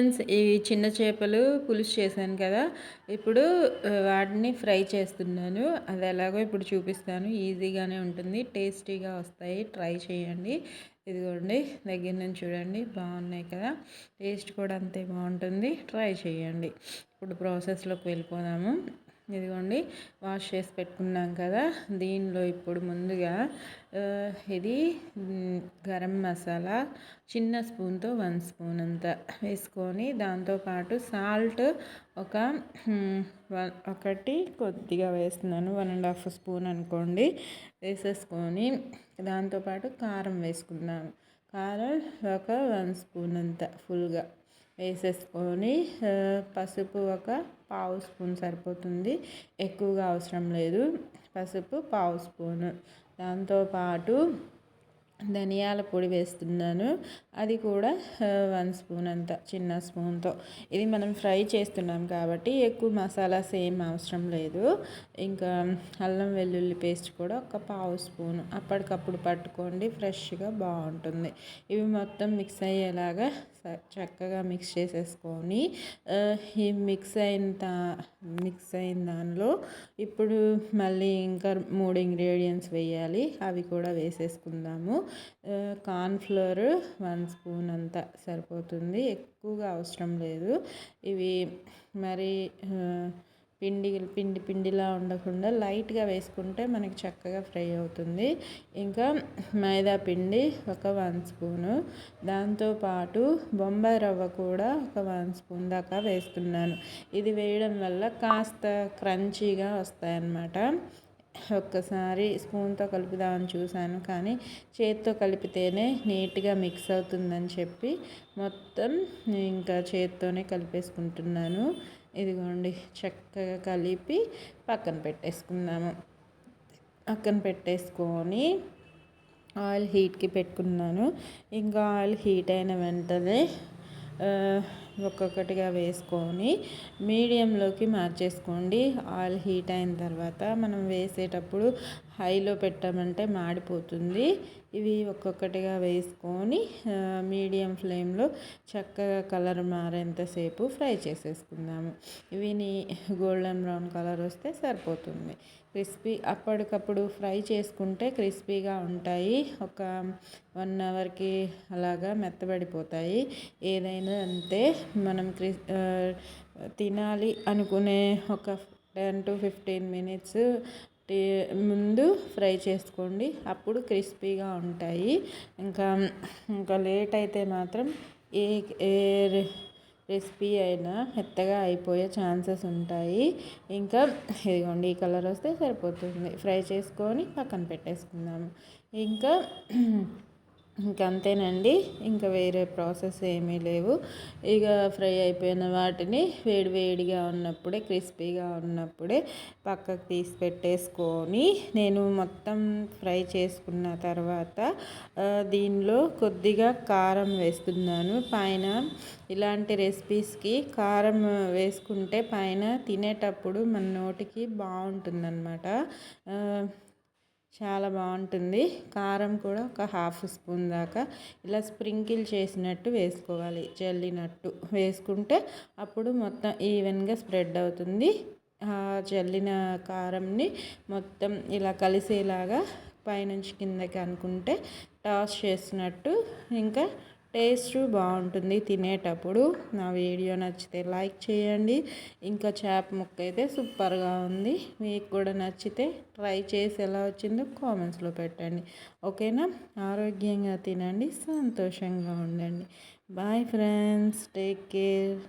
Friends ఈ చిన్న చేపలు పులుసు చేశాను కదా. ఇప్పుడు వాటిని ఫ్రై చేస్తున్నాను. అది ఎలాగో ఇప్పుడు చూపిస్తాను. ఈజీగానే ఉంటుంది. టేస్టీగా వస్తాయి. ట్రై చేయండి. ఇదిగోండి దగ్గర నుంచి చూడండి. బాగున్నాయి కదా. టేస్ట్ కూడా అంతే బాగుంటుంది. ట్రై చేయండి. ఇప్పుడు ప్రాసెస్లోకి వెళ్ళిపోదాము. ఇదిగోండి వాష్ చేసి పెట్టుకున్నాం కదా దీనిలో ఇప్పుడు ముందుగా ఇది గరం మసాలా చిన్న స్పూన్తో వన్ స్పూన్ అంత వేసుకొని దాంతోపాటు సాల్ట్ ఒక ఒకటి కొద్దిగా వేస్తున్నాను వన్ అండ్ హాఫ్ స్పూన్ అనుకోండి వేసేసుకొని దాంతోపాటు కారం వేసుకున్నాను కారం ఒక వన్ స్పూన్ అంత ఫుల్గా. వేసేసుకొని పసుపు ఒక పావు స్పూన్ సరిపోతుంది. ఎక్కువగా అవసరం లేదు. పసుపు పావు స్పూను. దాంతోపాటు ధనియాల పొడి వేస్తున్నాను. అది కూడా వన్ స్పూన్ అంత చిన్న స్పూన్తో. ఇది మనం ఫ్రై చేస్తున్నాం కాబట్టి ఎక్కువ మసాలాస్ ఏం అవసరం లేదు. ఇంకా అల్లం వెల్లుల్లి పేస్ట్ కూడా ఒక పావు స్పూన్. అప్పటికప్పుడు పట్టుకోండి ఫ్రెష్గా బాగుంటుంది. ఇవి మొత్తం మిక్స్ అయ్యేలాగా చక్కగా మిక్స్ చేసేసుకొని ఈ మిక్స్ అయిన మిక్స్ అయిన దానిలో ఇప్పుడు మళ్ళీ ఇంకా మూడు ఇంగ్రీడియంట్స్ వేయాలి. అవి కూడా వేసేసుకుందాము. కార్న్ఫ్లోర్ వన్ స్పూన్ అంతా సరిపోతుంది. ఎక్కువగా అవసరం లేదు. ఇవి మరి పిండి పిండి పిండిలా ఉండకుండా లైట్గా వేసుకుంటే మనకి చక్కగా ఫ్రై అవుతుంది. ఇంకా మైదా పిండి ఒక వన్ స్పూను. దాంతోపాటు బొంబాయి రవ్వ కూడా ఒక వన్ స్పూన్ దాకా వేస్తున్నాను. ఇది వేయడం వల్ల కాస్త క్రంచీగా వస్తాయన్నమాట. ఒక్కసారి స్పూన్తో కలుపుదామని చూశాను కానీ చేత్తో కలిపితేనే నీట్గా మిక్స్ అవుతుందని చెప్పి మొత్తం ఇంకా చేత్తోనే కలిపేసుకుంటున్నాను. ఇదిగోండి చక్కగా కలిపి పక్కన పెట్టేసుకుందాము. పక్కన పెట్టేసుకొని ఆయిల్ హీట్కి పెట్టుకున్నాను. ఇంకా ఆయిల్ హీట్ అయిన వెంటనే ఒక్కొక్కటిగా వేసుకొని మీడియంలోకి మార్చేసుకోండి. ఆయిల్ హీట్ అయిన తర్వాత మనం వేసేటప్పుడు హైలో పెట్టామంటే మాడిపోతుంది. ఇవి ఒక్కొక్కటిగా వేసుకొని మీడియం ఫ్లేమ్లో చక్కగా కలర్ మారేంతసేపు ఫ్రై చేసేసుకుందాము. ఇవి గోల్డెన్ బ్రౌన్ కలర్ వస్తే సరిపోతుంది. క్రిస్పీ అప్పటికప్పుడు ఫ్రై చేసుకుంటే క్రిస్పీగా ఉంటాయి. ఒక వన్ అవర్కి అలాగా మెత్తబడిపోతాయి. ఏదైనా అంతే మనం క్రి తినాలి అనుకునే ఒక టెన్ టు ఫిఫ్టీన్ మినిట్స్ ముందు ఫ్రై చేసుకోండి. అప్పుడు క్రిస్పీగా ఉంటాయి. ఇంకా ఇంకా లేట్ అయితే మాత్రం ఏ ఏ రెసిపీ అయినా మెత్తగా అయిపోయే ఛాన్సెస్ ఉంటాయి. ఇంకా ఇదిగోండి ఈ కలర్ వస్తే సరిపోతుంది. ఫ్రై చేసుకొని పక్కన పెట్టేసుకుందాము. ఇంకా ఇంక అంతేనండి ఇంకా వేరే ప్రాసెస్ ఏమీ లేవు. ఇక ఫ్రై అయిపోయిన వాటిని వేడి వేడిగా ఉన్నప్పుడే క్రిస్పీగా ఉన్నప్పుడే పక్కకు తీసి పెట్టేసుకొని నేను మొత్తం ఫ్రై చేసుకున్న తర్వాత దీనిలో కొద్దిగా కారం వేస్తున్నాను. పైన ఇలాంటి రెసిపీస్కి కారం వేసుకుంటే పైన తినేటప్పుడు మన నోటికి బాగుంటుందన్నమాట. చాలా బాగుంటుంది. కారం కూడా ఒక హాఫ్ స్పూన్ దాకా ఇలా స్ప్రింకిల్ చేసినట్టు వేసుకోవాలి. జల్లినట్టు వేసుకుంటే అప్పుడు మొత్తం ఈవెన్గా స్ప్రెడ్ అవుతుంది. జల్లిన కారంని మొత్తం ఇలా కలిసేలాగా పైనుంచి కిందకి అనుకుంటే టాస్ చేసినట్టు ఇంకా టేస్ట్ బాగుంటుంది తినేటప్పుడు. నా వీడియో నచ్చితే లైక్ చేయండి. ఇంకా చేప ముక్క అయితే సూపర్గా ఉంది. మీకు కూడా నచ్చితే ట్రై చేసి ఎలా వచ్చిందో కామెంట్స్లో పెట్టండి. ఓకేనా? ఆరోగ్యంగా తినండి సంతోషంగా ఉండండి. Bye friends take care.